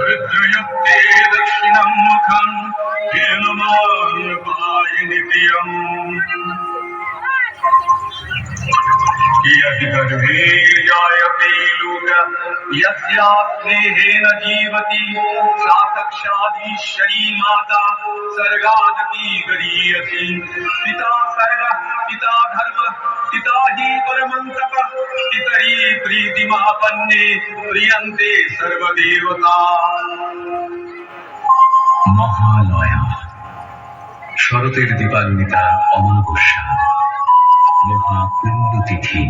रुद्रयुक्ते दक्षिणं मुखं येन मायपायनित्यम् यदि गर्भे जायते लोक यस्या स्नेहेन जीवति। सा साक्षादीश्वरी माता सर्गादपि गरीयसी মহাপন্নে প্রিয়ন্তে সর্বদেবতা মহালয়া। শরতের দীপান্বিতা অমাবস্যা। মহাপুণ্যতিথি।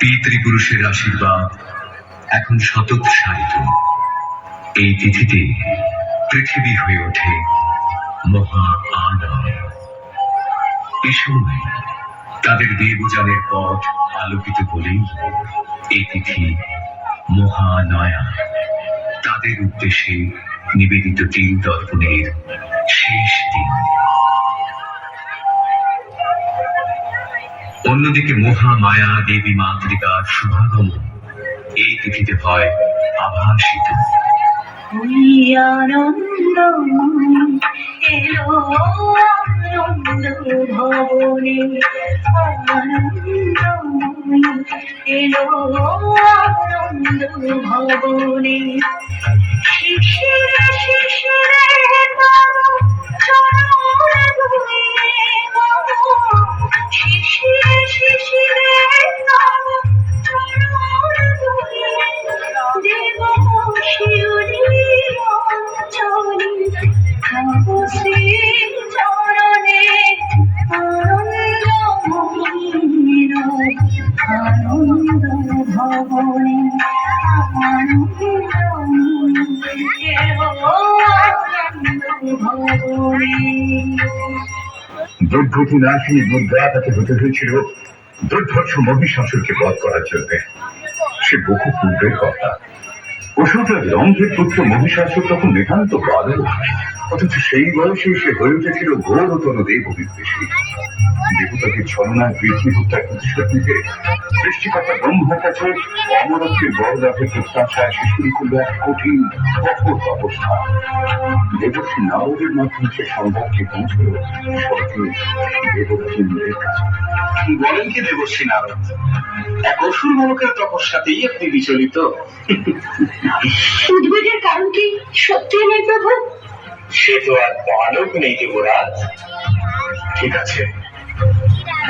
পিতৃপুরুষের আশীর্বাদ এখন শতক এই তিথিতে পৃথিবী হয়ে ওঠে মহা আনয় এ সময় তাদের দেবযানের পথ আলোকিত বলেই এই তিথি মহানয়া। তাদের উদ্দেশ্যে নিবেদিত তিল দর্পণের শেষ দিন। অন্যদিকে মহামায়া দেবী মাতৃকার শুভাগমন এই তিথিতে হয় আভাসিত। ওই আনন্দময় এলো আনন্দ ভবনে এলো আনন্দ ভবনে শিশিরে। শিশিরে শিশিরে দুর্গতি নাশিনী দুর্গা তাকে হতে হয়েছিল দুর্ধর্ষ মহিষাসুরকে বধ করার জন্য। সে বহু পূর্বের কথা। অসুরের রঙ্গের পুত্র মহিষাসুর তখন নিতান্ত বালক অথচ সেই বয়সে সে হয়ে উঠেছিল ঘোরতর দেব বিদ্বেষী দেবতাকে ছলনায় বৃদ্ধি হত্যার প্রতিশোধ নিতে সৃষ্টিকর্তা ব্রহ্মার কাছে অমরত্বের বড় প্রত্যাশায় সে শুরু করল এক কঠিন, কঠোর অবস্থা। দেবশ্রী নারদের মাধ্যমে সে সংবাদটি পৌঁছল স্বর্গে দেবতাকে নিজের কাছে বলেন কি দেবশ্রী নারদ? এক অসুর বালকের তপস্যাতেই আপনি বিচলিত। উদ্বেগের কারণ কি সত্যি নেই প্রভু? সে তো আর বালক নেই দেবরাজ ঠিক আছে।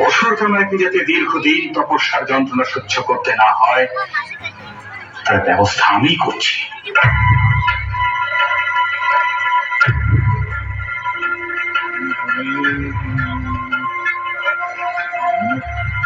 অসুর তোমাকে যাতে দীর্ঘদিন তপস্যার যন্ত্রণা সহ্য করতে না হয় তার ব্যবস্থা আমি করছি।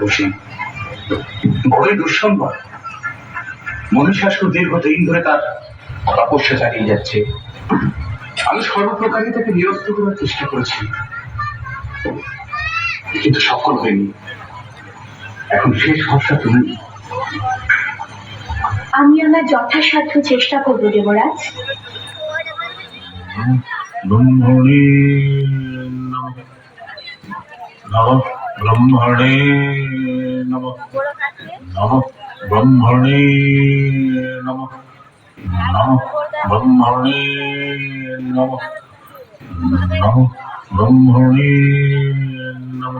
বসি। বড়ই দুঃসম্ভব মনুষ্যাসুর দীর্ঘদিন ধরে তার তপস্যা চালিয়ে যাচ্ছে। আমি সর্বপ্রকারই তাকে নিরস্ত করার চেষ্টা করেছি। কিন্তু সফল হয়নি। এখন শেষ ভরসা তুমি। আমি আমার যথাসাধ্য চেষ্টা করব দেবরাজ। ব্রহ্মণে নমঃ। নমঃ ব্রহ্মণে নমঃ নমঃ ব্রহ্মণে নম নম ব্রহ্মণে নম নম ব্রহ্মণে নম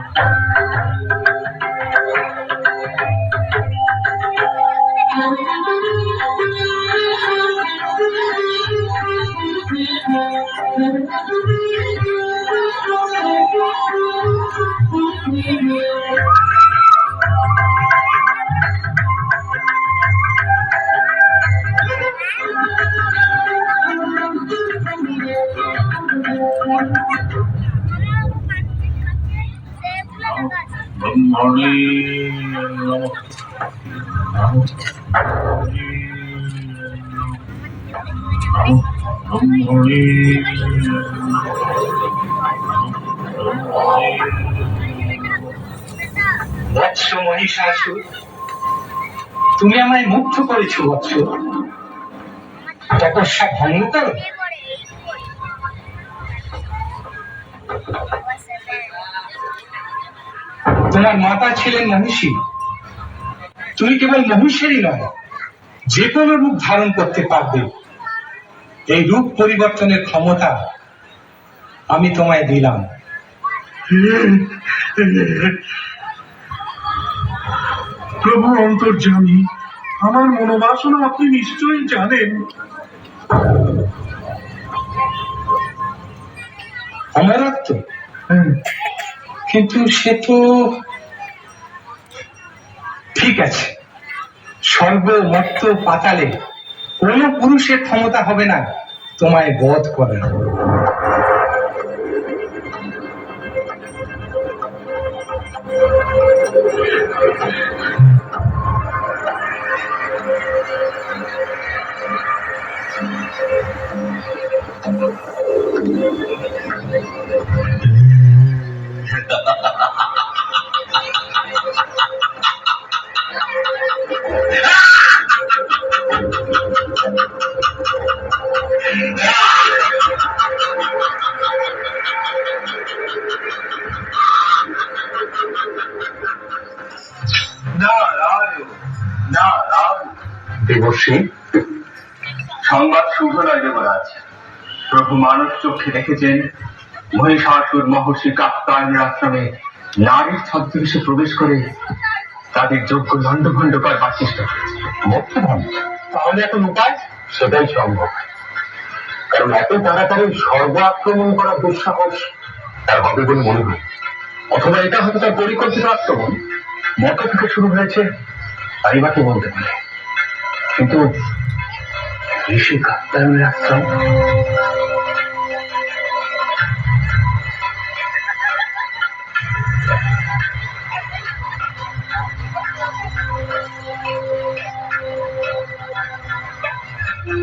ব্রহ্মণে নম বৎস তুমি আমায় মুগ্ধ করেছ, বৎস। তপস্যা ভঙ্গ করো তোমার মাতা ছিলেন মহিষী। তুমি কেবল মহিষেরই নয়, যে কোনো রূপ ধারণ করতে পারবে। এই রূপ পরিবর্তনের ক্ষমতা আমি তোমায় দিলাম। প্রভু অন্তর্যামী আমার মনোবাসনা আপনি নিশ্চয়ই জানেন। আমার অমরত্ব কিন্তু সে তো ঠিক আছে। স্বর্গ মর্ত পাতালে কোনো পুরুষের ক্ষমতা হবে না তোমায় বধ করার। চোখে দেখেছেন মহিষাসুর মহর্ষি কাপ্তায়নের আশ্রমে নারীর ছদ্মবেশে প্রবেশ করে তাদের যোগ্য লণ্ডভণ্ড করবার চেষ্টা করেছে তাহলে এখন উপায়? সেটাই সম্ভব। কারণ এত তাড়াতাড়ি স্বর্গ আক্রমণ করার দুঃসাহস তার হবে বলে মনে হয়। অথবা এটা হয়তো তার পরিকল্পিত আক্রমণ। মত থেকে শুরু হয়েছে তাই বা বলতে পারে? কিন্তু ঋষি কাত্তায়নের আশ্রম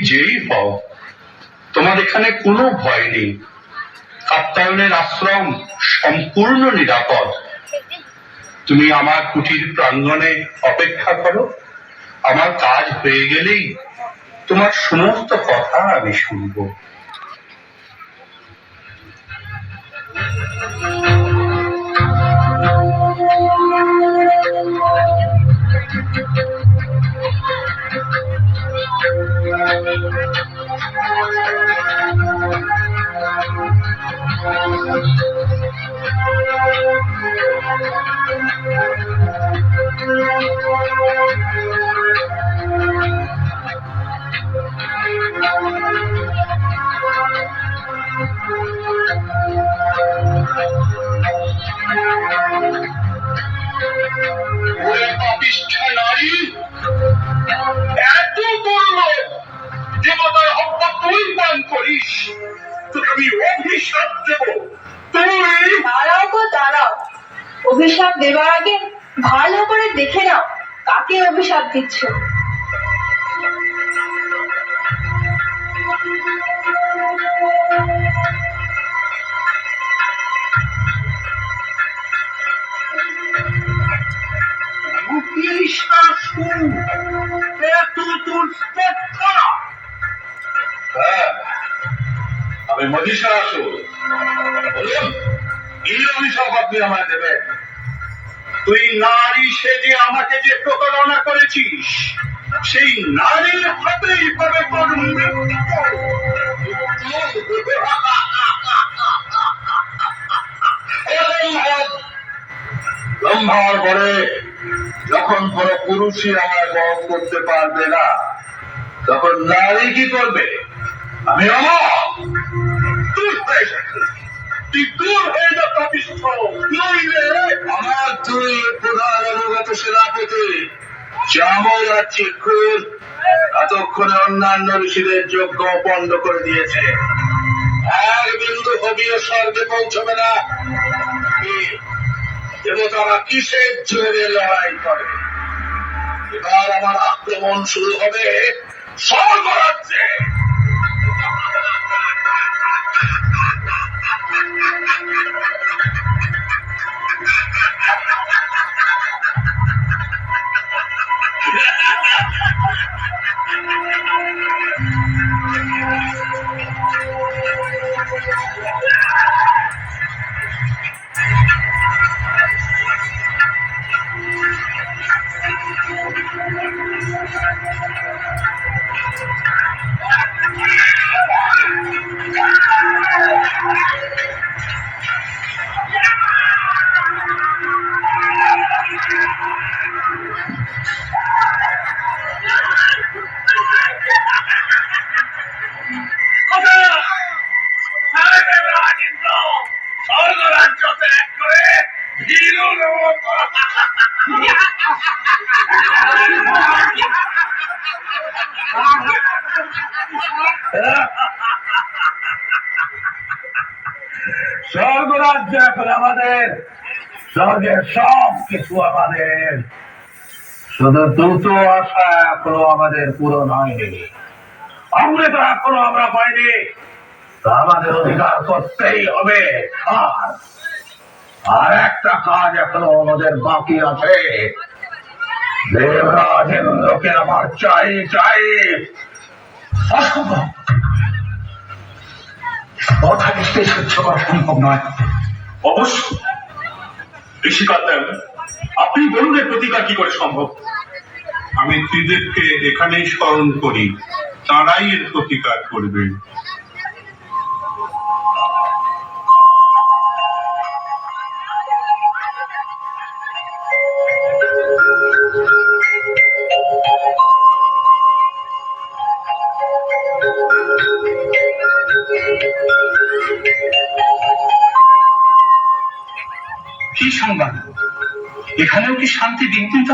যেই হও। তোমার এখানে কোনো ভয় নেই। কাত্তায়নের আশ্রম সম্পূর্ণ নিরাপদ। তুমি আমার কুটির প্রাঙ্গণে অপেক্ষা করো। আমার কাজ হয়ে গেলেই তোমার সমস্ত কথা আমি শুনব। ওরে পাপিষ্ঠা নারী! আমি অভিশাপ দেব। তুই দাঁড়াও গো দাঁড়াও। অভিশাপ দেওয়ার আগে ভালো করে দেখে নাও কাকে অভিশাপ দিচ্ছ। শাসন আমি মহিষাসুর অভিশাপ আপনি আমায় দেবেন তুই নারী আমাকে যে প্রতারণা করেছিস, সেই নারীর মৃত্যু ব্রহ্মার পরে যখন কোন পুরুষই আমায় বধ করতে পারবে না, তখন নারী কি করবে? আমি অমর! তুই আমার এতক্ষণে অন্যান্য ঋষিদের যোগ্য পণ্ড করে দিয়েছে। এক বিন্দু হবিও স্বর্গে পৌঁছবে না? দেবতারা কিসের জোরে লড়াই করে? এবার আমার আক্রমণ শুরু হবে স্বর্গরাজ্য আমাদের। স্বর্গের সব কিছু আমাদের। শুধু দুটো আশা এখনও আমাদের পূরণ হয়নি। অমৃত এখনও আমরা পাইনি। আমাদের অধিকার করতেই হবে। আর আর একটা কাজ এখনও আমাদের বাকি আছে। দেবরাজ ইন্দ্রকে আমার চাই চাই। অসম্ভব। কথা নিশ্চয়ই সহ্য করা সম্ভব নয়। অবশ্য ঋষিকাত্যায়ন আপনি বলুন এর প্রতিকার কি করে সম্ভব? আমি ত্রিদেবকে এখানেই স্মরণ করি, তারাই এর প্রতিকার করবে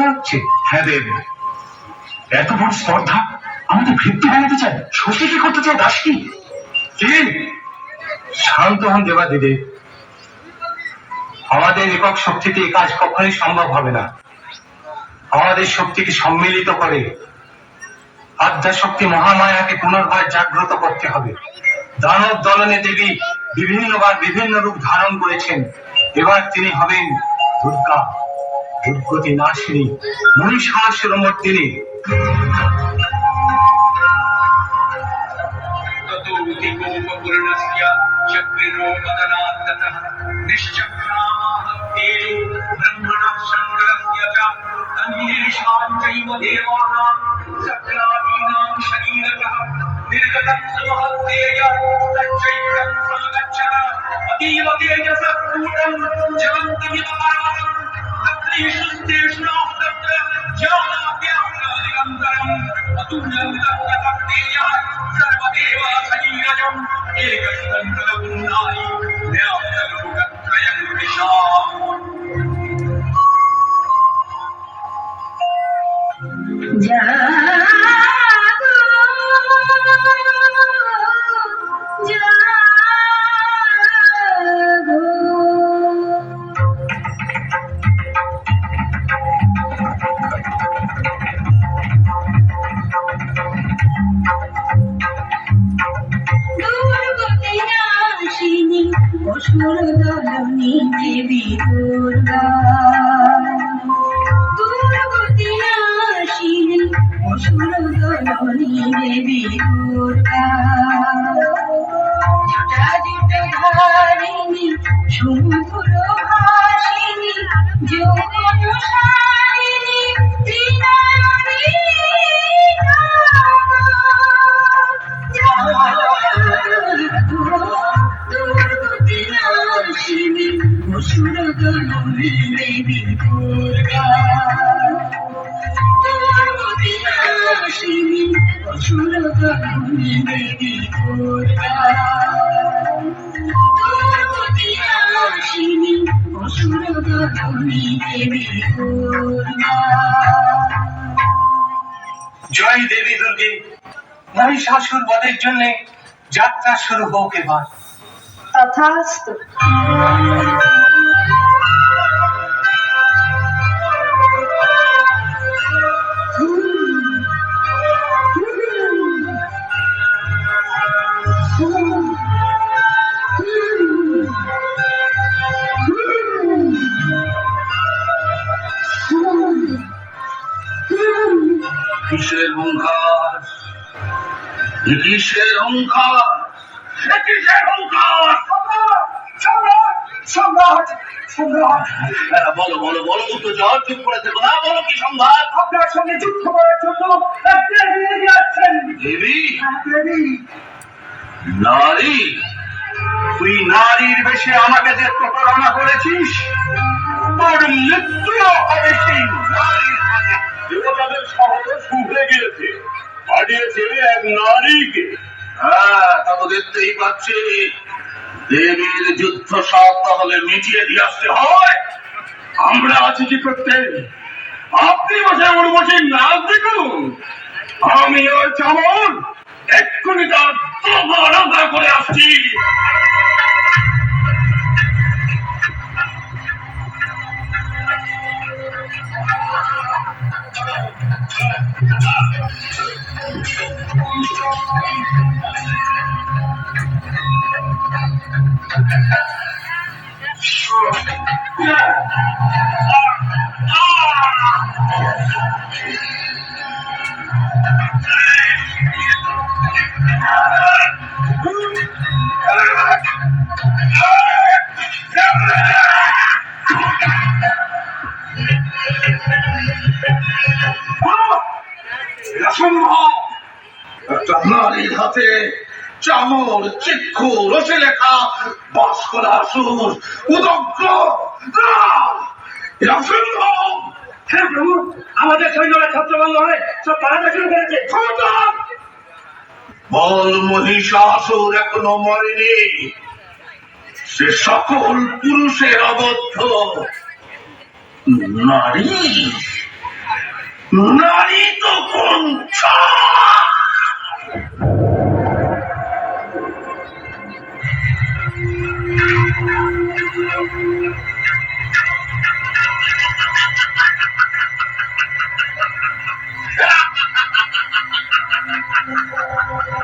হচ্ছে হ্যাঁ দেব এত বড় স্পর্ধা আমাদের ভিত্তি বানাতে চায়? কি করতে চায়? দাস কি? শান্ত হন দেবা দিদি আমাদের একক শক্তিতে এই কাজ কখনোই সম্ভব হবে না। আমাদের শক্তিকে সম্মিলিত করে আদ্যা শক্তি মহামায়াকে পুনর্বার জাগ্রত করতে হবে। দানব দলনে দেবী বিভিন্নবার বিভিন্ন রূপ ধারণ করেছেন। এবার তিনি হবেন দুর্গা। ভূপতি নাশিনী মহিষাসুর মর্দিনী ീവതേജസൂടം দলনী দেবী দুর্গা। জয় দেবী দুর্গে মহিষাসুর বধের জন্য যাত্রা শুরু হোক এবার। তথাস্তু। কিসের এ কিসের হুঙ্কার সম্রাট সম্রাট সম্রাট বলো বলো বলো তো জল চুপ করে থেকো না বলো কি সংবাদ? আপনার সঙ্গে যুদ্ধ করার জন্য এক দেবী এগিয়ে দেবী? দেবী। নারী? তুই নারীর বেশে আমাকে যে প্রতারণা করেছিস তোর মৃত্যু হবে সেই নারীর হাতে। দেবতাদের শহরে শুভ্রে গিয়েছে। হারিয়েছে এক নারীকে। হ্যাঁ তা দেখতেই পাচ্ছি। দেবীর যুদ্ধ সব তাহলে মিটিয়ে দিয়ে আসতে হয়। আমরা আছি কি করতে? আপনি বসে আমার বসে নাচ দেখুন। আমি ওর চামল এক্ষুনি তার তবরদা করে আসছি। চামর চিক্ষু রসে লেখা বাস করা আসুর উদগ্র হ্যাঁ প্রভু আমাদের সৈন্যরা ছত্রভঙ্গ হয়ে সব পালাতে শুরু করেছে। বল মহিষাসুর এখনও মরেনি। সে সকল পুরুষের অবদ্ধ। নারী? নারী তো কোন Thank you.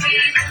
Thank you.